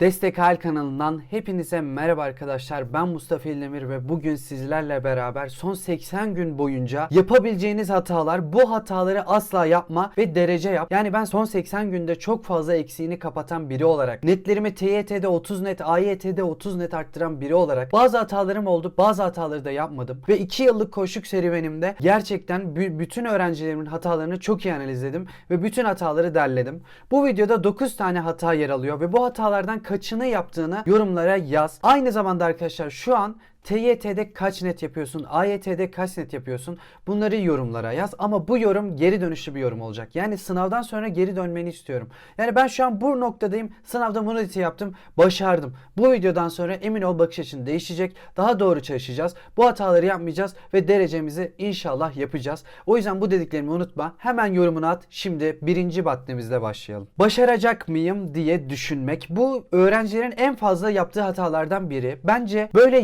Destek Hal kanalından hepinize merhaba arkadaşlar. Ben Mustafa İldemir ve bugün sizlerle beraber son 80 gün boyunca yapabileceğiniz hatalar, bu hataları asla yapma ve derece yap. Yani ben son 80 günde çok fazla eksiğini kapatan biri olarak, netlerimi TYT'de 30 net, AYT'de 30 net arttıran biri olarak bazı hatalarım oldu, bazı hataları da yapmadım. Ve 2 yıllık koşuk serüvenimde gerçekten bü- bütün öğrencilerimin hatalarını çok iyi analizledim ve bütün hataları derledim. Bu videoda 9 tane hata yer alıyor ve bu hatalardan kaçını yaptığını yorumlara yaz. Aynı zamanda arkadaşlar şu an TYT'de kaç net yapıyorsun? AYT'de kaç net yapıyorsun? Bunları yorumlara yaz ama bu yorum geri dönüşlü bir yorum olacak. Yani sınavdan sonra geri dönmeni istiyorum. Yani ben şu an bu noktadayım. Sınavda bunu yaptım. Başardım. Bu videodan sonra emin ol bakış açın değişecek. Daha doğru çalışacağız. Bu hataları yapmayacağız ve derecemizi inşallah yapacağız. O yüzden bu dediklerimi unutma. Hemen yorumunu at. Şimdi birinci maddemizle başlayalım. Başaracak mıyım diye düşünmek. Bu öğrencilerin en fazla yaptığı hatalardan biri. Bence böyle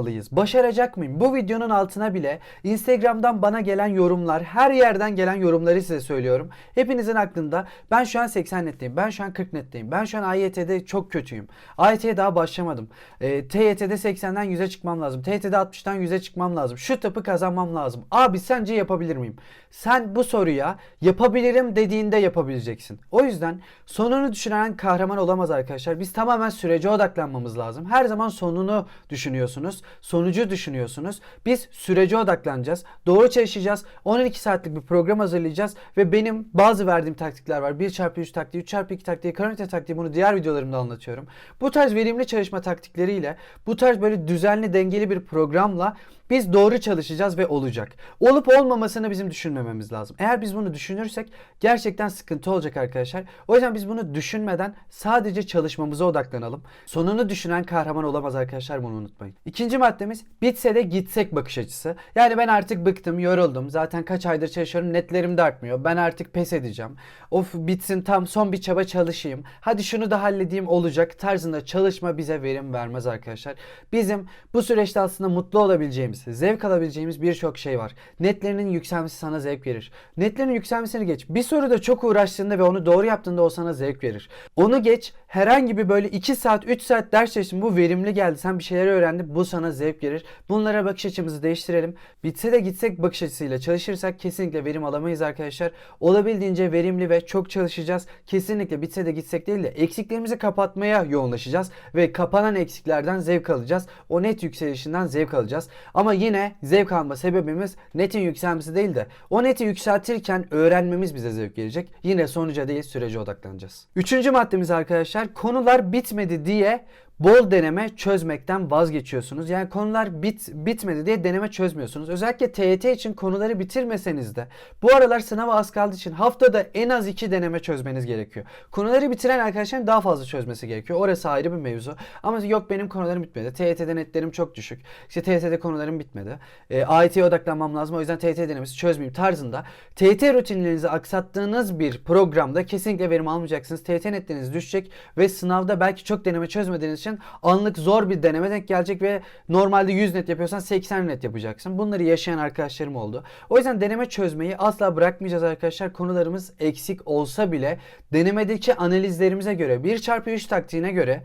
yapmamalıyız. Başaracak mıyım? Bu videonun altına bile Instagram'dan bana gelen yorumlar, her yerden gelen yorumları size söylüyorum. Hepinizin aklında ben şu an 80 netteyim, ben şu an 40 netteyim, ben şu an AYT'de çok kötüyüm. AYT'ye daha başlamadım. E, TYT'de 80'den 100'e çıkmam lazım. TYT'de 60'tan 100'e çıkmam lazım. Şu tıpı kazanmam lazım. Abi sence yapabilir miyim? Sen bu soruya yapabilirim dediğinde yapabileceksin. O yüzden sonunu düşünen kahraman olamaz arkadaşlar. Biz tamamen sürece odaklanmamız lazım. Her zaman sonunu düşünüyorsunuz. Sonucu düşünüyorsunuz. Biz sürece odaklanacağız. Doğru çalışacağız. 12 saatlik bir program hazırlayacağız ve benim bazı verdiğim taktikler var. 1x3 taktiği, 3x2 taktiği, karate taktiği bunu diğer videolarımda anlatıyorum. Bu tarz verimli çalışma taktikleriyle, bu tarz böyle düzenli, dengeli bir programla biz doğru çalışacağız ve olacak. Olup olmamasını bizim düşünmememiz lazım. Eğer biz bunu düşünürsek gerçekten sıkıntı olacak arkadaşlar. O yüzden biz bunu düşünmeden sadece çalışmamıza odaklanalım. Sonunu düşünen kahraman olamaz arkadaşlar bunu unutmayın. İkinci maddemiz bitse de gitsek bakış açısı. Yani ben artık bıktım, yoruldum. Zaten kaç aydır çalışıyorum netlerim de artmıyor. Ben artık pes edeceğim. Of bitsin tam son bir çaba çalışayım. Hadi şunu da halledeyim olacak tarzında çalışma bize verim vermez arkadaşlar. Bizim bu süreçte aslında mutlu olabileceğimiz, zevk alabileceğimiz birçok şey var. Netlerinin yükselmesi sana zevk verir. Netlerin yükselmesini geç. Bir soruda çok uğraştığında ve onu doğru yaptığında o sana zevk verir. Onu geç herhangi bir böyle 2 saat 3 saat ders çalıştın bu verimli geldi. Sen bir şeyler öğrendin bu sana zevk verir. Bunlara bakış açımızı değiştirelim. Bitse de gitsek bakış açısıyla çalışırsak kesinlikle verim alamayız arkadaşlar. Olabildiğince verimli ve çok çalışacağız. Kesinlikle bitse de gitsek değil de eksiklerimizi kapatmaya yoğunlaşacağız ve kapanan eksiklerden zevk alacağız. O net yükselişinden zevk alacağız. Ama yine zevk alma sebebimiz netin yükselmesi değil de o neti yükseltirken öğrenmemiz bize zevk gelecek. Yine sonuca değil sürece odaklanacağız. Üçüncü maddemiz arkadaşlar konular bitmedi diye bol deneme çözmekten vazgeçiyorsunuz. Yani konular bit bitmedi diye deneme çözmüyorsunuz. Özellikle TYT için konuları bitirmeseniz de bu aralar sınava az kaldığı için haftada en az iki deneme çözmeniz gerekiyor. Konuları bitiren arkadaşların daha fazla çözmesi gerekiyor. Orası ayrı bir mevzu. Ama yok benim konularım bitmedi. TYT'de netlerim çok düşük. İşte TYT'de konularım bitmedi. E, AYT'ye odaklanmam lazım. O yüzden TYT denemesi çözmeyeyim tarzında. TYT rutinlerinizi aksattığınız bir programda kesinlikle verim almayacaksınız. TYT netleriniz düşecek ve sınavda belki çok deneme çözmediğiniz için anlık zor bir deneme denk gelecek ve normalde 100 net yapıyorsan 80 net yapacaksın. Bunları yaşayan arkadaşlarım oldu. O yüzden deneme çözmeyi asla bırakmayacağız arkadaşlar. Konularımız eksik olsa bile denemedeki analizlerimize göre 1 çarpı 3 taktiğine göre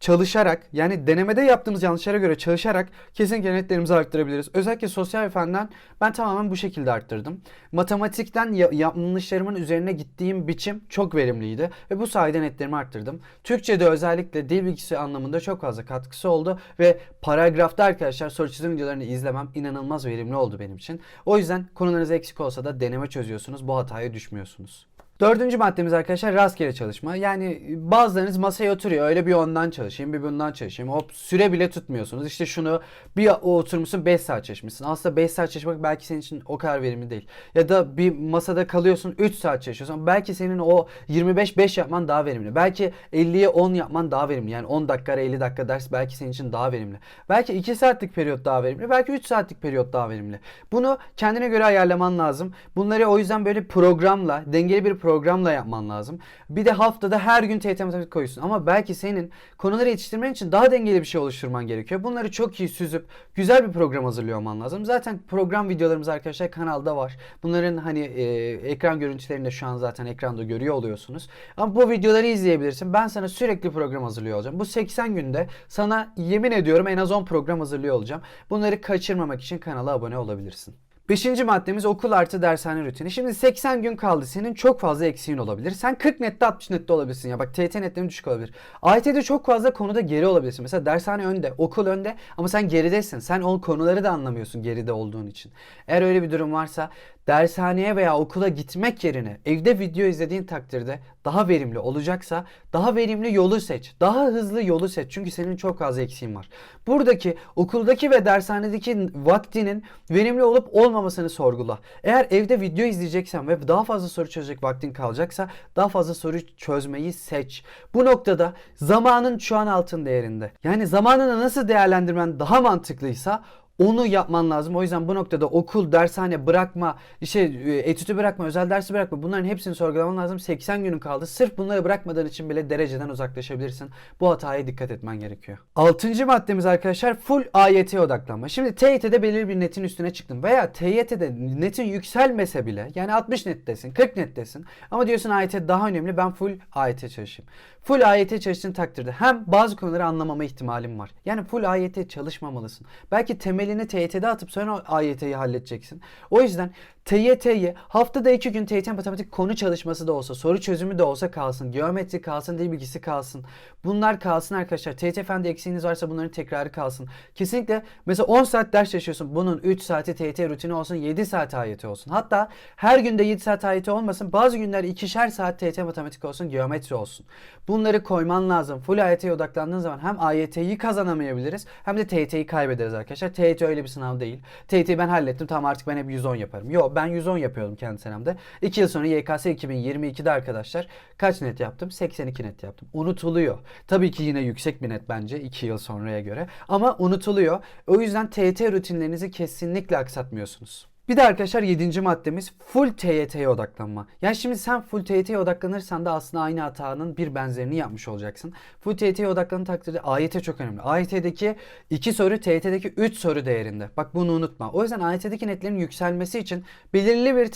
çalışarak yani denemede yaptığımız yanlışlara göre çalışarak kesinlikle netlerimizi arttırabiliriz. Özellikle sosyal fenden ben tamamen bu şekilde arttırdım. Matematikten ya- yanlışlarımın üzerine gittiğim biçim çok verimliydi ve bu sayede netlerimi arttırdım. Türkçe'de özellikle dil bilgisi anlamında çok fazla katkısı oldu ve paragrafta arkadaşlar soru çözüm videolarını izlemem inanılmaz verimli oldu benim için. O yüzden konularınız eksik olsa da deneme çözüyorsunuz. Bu hataya düşmüyorsunuz. Dördüncü maddemiz arkadaşlar rastgele çalışma. Yani bazılarınız masaya oturuyor. Öyle bir ondan çalışayım, bir bundan çalışayım. Hop süre bile tutmuyorsunuz. İşte şunu bir oturmuşsun 5 saat çalışmışsın. Aslında 5 saat çalışmak belki senin için o kadar verimli değil. Ya da bir masada kalıyorsun 3 saat çalışıyorsun. Belki senin o 25-5 yapman daha verimli. Belki 50'ye 10 yapman daha verimli. Yani 10 dakika 50 dakika ders belki senin için daha verimli. Belki 2 saatlik periyot daha verimli. Belki 3 saatlik periyot daha verimli. Bunu kendine göre ayarlaman lazım. Bunları o yüzden böyle programla, dengeli bir programla yapman lazım. Bir de haftada her gün TYT matematik koyuyorsun. Ama belki senin konuları yetiştirmen için daha dengeli bir şey oluşturman gerekiyor. Bunları çok iyi süzüp güzel bir program hazırlıyor olman lazım. Zaten program videolarımız arkadaşlar kanalda var. Bunların hani e, ekran görüntülerini de şu an zaten ekranda görüyor oluyorsunuz. Ama bu videoları izleyebilirsin. Ben sana sürekli program hazırlıyor olacağım. Bu 80 günde sana yemin ediyorum en az 10 program hazırlıyor olacağım. Bunları kaçırmamak için kanala abone olabilirsin. Beşinci maddemiz okul artı dershane rutini. Şimdi 80 gün kaldı. Senin çok fazla eksiğin olabilir. Sen 40 nette 60 nette olabilirsin ya. Bak TYT netlerin düşük olabilir. AYT'de çok fazla konuda geri olabilirsin. Mesela dershane önde, okul önde ama sen geridesin. Sen o konuları da anlamıyorsun geride olduğun için. Eğer öyle bir durum varsa dershaneye veya okula gitmek yerine evde video izlediğin takdirde daha verimli olacaksa daha verimli yolu seç. Daha hızlı yolu seç. Çünkü senin çok fazla eksiğin var. Buradaki okuldaki ve dershanedeki vaktinin verimli olup olmamasını sorgula. Eğer evde video izleyeceksen ve daha fazla soru çözecek vaktin kalacaksa daha fazla soru çözmeyi seç. Bu noktada zamanın şu an altın değerinde. Yani zamanını nasıl değerlendirmen daha mantıklıysa onu yapman lazım. O yüzden bu noktada okul, dershane bırakma, işte e, etütü bırakma, özel dersi bırakma. Bunların hepsini sorgulaman lazım. 80 günün kaldı. Sırf bunları bırakmadığın için bile dereceden uzaklaşabilirsin. Bu hataya dikkat etmen gerekiyor. Altıncı maddemiz arkadaşlar full AYT'ye odaklanma. Şimdi TYT'de belirli bir netin üstüne çıktın veya TYT'de netin yükselmese bile yani 60 nettesin, 40 nettesin ama diyorsun AYT daha önemli ben full AYT çalışayım. Full AYT çalıştığın takdirde hem bazı konuları anlamama ihtimalim var. Yani full AYT çalışmamalısın. Belki temelini TYT'de atıp sonra AYT'yi halledeceksin. O yüzden TYT'yi haftada iki gün TYT matematik konu çalışması da olsa, soru çözümü de olsa kalsın, geometri kalsın, dil bilgisi kalsın. Bunlar kalsın arkadaşlar. TYT fende eksiğiniz varsa bunların tekrarı kalsın. Kesinlikle mesela 10 saat ders çalışıyorsun. Bunun 3 saati TYT rutini olsun, 7 saat AYT olsun. Hatta her günde 7 saat AYT olmasın. Bazı günler ikişer saat TYT matematik olsun, geometri olsun. Bunları koyman lazım. Full AYT'ye odaklandığın zaman hem AYT'yi kazanamayabiliriz hem de TYT'yi kaybederiz arkadaşlar. TYT öyle bir sınav değil. TYT'yi ben hallettim. Tamam artık ben hep 110 yaparım. Yok ben 110 yapıyordum kendi senemde. 2 yıl sonra YKS 2022'de arkadaşlar kaç net yaptım? 82 net yaptım. Unutuluyor. Tabii ki yine yüksek bir net bence 2 yıl sonraya göre. Ama unutuluyor. O yüzden TYT rutinlerinizi kesinlikle aksatmıyorsunuz. Bir de arkadaşlar 7. maddemiz full TYT'ye odaklanma. Yani şimdi sen full TYT'ye odaklanırsan da aslında aynı hatanın bir benzerini yapmış olacaksın. Full TYT'ye odaklandığın takdirde AYT çok önemli. AYT'deki 2 soru TYT'deki 3 soru değerinde. Bak bunu unutma. O yüzden AYT'deki netlerin yükselmesi için belirli bir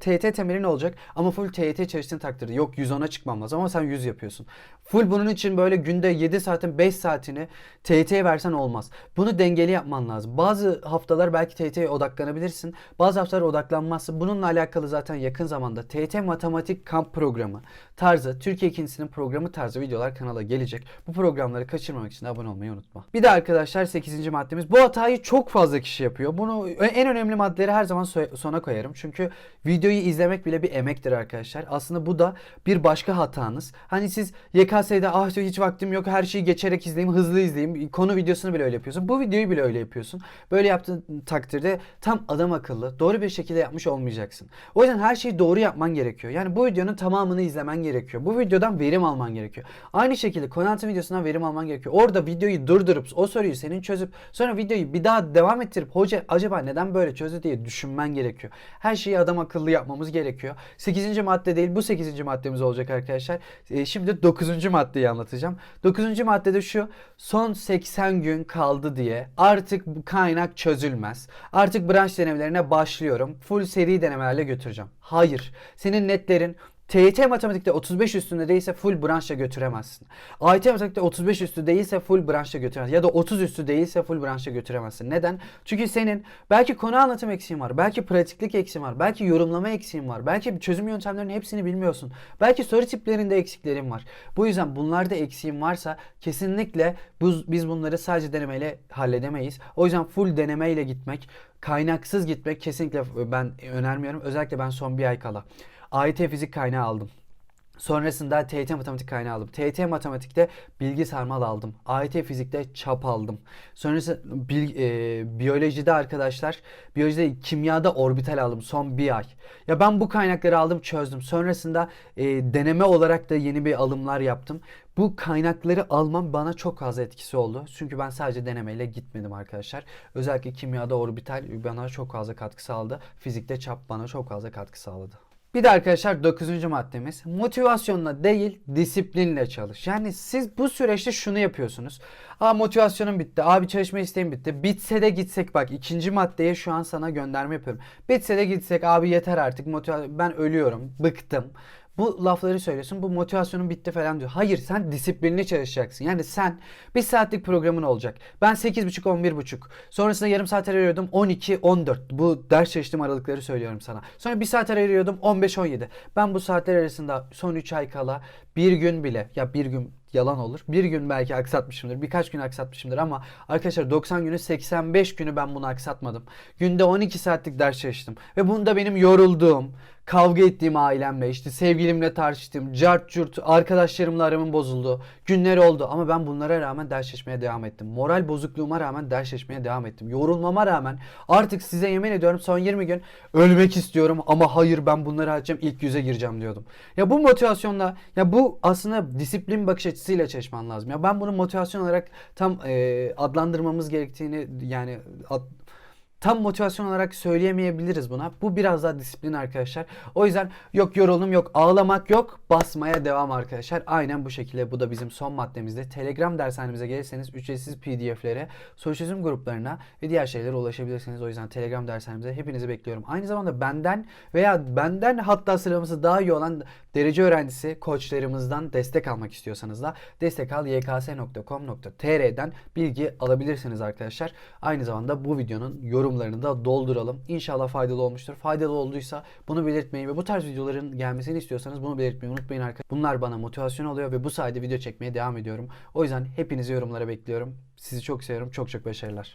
TYT temelin olacak ama full TYT çalıştığın takdirde yok 110'a çıkmam lazım ama sen 100 yapıyorsun. Full bunun için böyle günde 7 saatin 5 saatini TYT'ye versen olmaz. Bunu dengeli yapman lazım. Bazı haftalar belki TYT'ye odaklanabilirsin. Bazı haftalar odaklanmazsın. Bununla alakalı zaten yakın zamanda TYT Matematik Kamp Programı tarzı, Türkiye ikincisinin programı tarzı videolar kanala gelecek. Bu programları kaçırmamak için abone olmayı unutma. Bir de arkadaşlar 8. maddemiz. Bu hatayı çok fazla kişi yapıyor. Bunu en önemli maddeleri her zaman sona koyarım. Çünkü videoyu izlemek bile bir emektir arkadaşlar. Aslında bu da bir başka hatanız. Hani siz YKS'de ah hiç vaktim yok her şeyi geçerek izleyeyim, hızlı izleyeyim. Konu videosunu bile öyle yapıyorsun. Bu videoyu bile öyle yapıyorsun. Böyle yaptığın takdirde tam adam akıllı, doğru bir şekilde yapmış olmayacaksın. O yüzden her şeyi doğru yapman gerekiyor. Yani bu videonun tamamını izlemen gerekiyor. Bu videodan verim alman gerekiyor. Aynı şekilde Konant'ın videosundan verim alman gerekiyor. Orada videoyu durdurup o soruyu senin çözüp sonra videoyu bir daha devam ettirip hoca acaba neden böyle çözdü diye düşünmen gerekiyor. Her şeyi adam akıllı yapmamız gerekiyor. 8. madde değil bu 8. maddemiz olacak arkadaşlar. E, şimdi 9. maddeyi anlatacağım. 9. maddede şu son 80 gün kaldı diye artık bu kaynak çözülmez. Artık branş denemelerine başlıyorum. Full seri denemelerle götüreceğim. Hayır. Senin netlerin TYT matematikte 35 üstünde değilse full branşla götüremezsin. AYT matematikte 35 üstü değilse full branşla götüremezsin. Ya da 30 üstü değilse full branşla götüremezsin. Neden? Çünkü senin belki konu anlatım eksiğin var. Belki pratiklik eksiğin var. Belki yorumlama eksiğin var. Belki çözüm yöntemlerinin hepsini bilmiyorsun. Belki soru tiplerinde eksiklerin var. Bu yüzden bunlarda eksiğin varsa kesinlikle bu, biz bunları sadece denemeyle halledemeyiz. O yüzden full denemeyle gitmek, kaynaksız gitmek kesinlikle ben önermiyorum. Özellikle ben son bir ay kala. AYT fizik kaynağı aldım. Sonrasında TYT matematik kaynağı aldım. TYT matematikte bilgi sarmal aldım. AYT fizikte çap aldım. Sonrasında bil, e, biyolojide arkadaşlar, biyolojide kimyada orbital aldım son bir ay. Ya ben bu kaynakları aldım çözdüm. Sonrasında e, deneme olarak da yeni bir alımlar yaptım. Bu kaynakları almam bana çok fazla etkisi oldu. Çünkü ben sadece denemeyle gitmedim arkadaşlar. Özellikle kimyada orbital bana çok fazla katkı sağladı. Fizikte çap bana çok fazla katkı sağladı. Bir de arkadaşlar 9. maddemiz motivasyonla değil disiplinle çalış. Yani siz bu süreçte şunu yapıyorsunuz. Aa motivasyonum bitti. Abi çalışma isteğim bitti. Bitse de gitsek bak ikinci maddeye şu an sana gönderme yapıyorum. Bitse de gitsek abi yeter artık motiva- ben ölüyorum. Bıktım. Bu lafları söylüyorsun. Bu motivasyonun bitti falan diyor. Hayır sen disiplinli çalışacaksın. Yani sen bir saatlik programın olacak. Ben 8.30 11.30. Sonrasında yarım saat ara veriyordum 12 14. Bu ders çalıştığım aralıkları söylüyorum sana. Sonra bir saat ara veriyordum 15 17. Ben bu saatler arasında son 3 ay kala bir gün bile ya bir gün yalan olur. Bir gün belki aksatmışımdır. Birkaç gün aksatmışımdır ama arkadaşlar 90 günü 85 günü ben bunu aksatmadım. Günde 12 saatlik ders çalıştım. Ve bunda benim yorulduğum, kavga ettiğim ailemle, işte sevgilimle tartıştığım, cart curt, arkadaşlarımla aramın bozulduğu günler oldu. Ama ben bunlara rağmen ders çalışmaya devam ettim. Moral bozukluğuma rağmen ders çalışmaya devam ettim. Yorulmama rağmen artık size yemin ediyorum son 20 gün ölmek istiyorum ama hayır ben bunları açacağım ilk yüze gireceğim diyordum. Ya bu motivasyonla ya bu aslında disiplin bakış açısıyla çalışman lazım. Ya ben bunu motivasyon olarak tam e, adlandırmamız gerektiğini yani ad- tam motivasyon olarak söyleyemeyebiliriz buna. Bu biraz daha disiplin arkadaşlar. O yüzden yok yoruldum yok ağlamak yok basmaya devam arkadaşlar. Aynen bu şekilde bu da bizim son maddemizde. Telegram dershanemize gelirseniz ücretsiz pdf'lere, soru çözüm gruplarına ve diğer şeylere ulaşabilirsiniz. O yüzden Telegram dershanemize hepinizi bekliyorum. Aynı zamanda benden veya benden hatta sıralaması daha iyi olan derece öğrencisi koçlarımızdan destek almak istiyorsanız da destek al yks.com.tr'den bilgi alabilirsiniz arkadaşlar. Aynı zamanda bu videonun yorumlarını da dolduralım. İnşallah faydalı olmuştur. Faydalı olduysa bunu belirtmeyi ve bu tarz videoların gelmesini istiyorsanız bunu belirtmeyi unutmayın arkadaşlar. Bunlar bana motivasyon oluyor ve bu sayede video çekmeye devam ediyorum. O yüzden hepinizi yorumlara bekliyorum. Sizi çok seviyorum. Çok çok başarılar.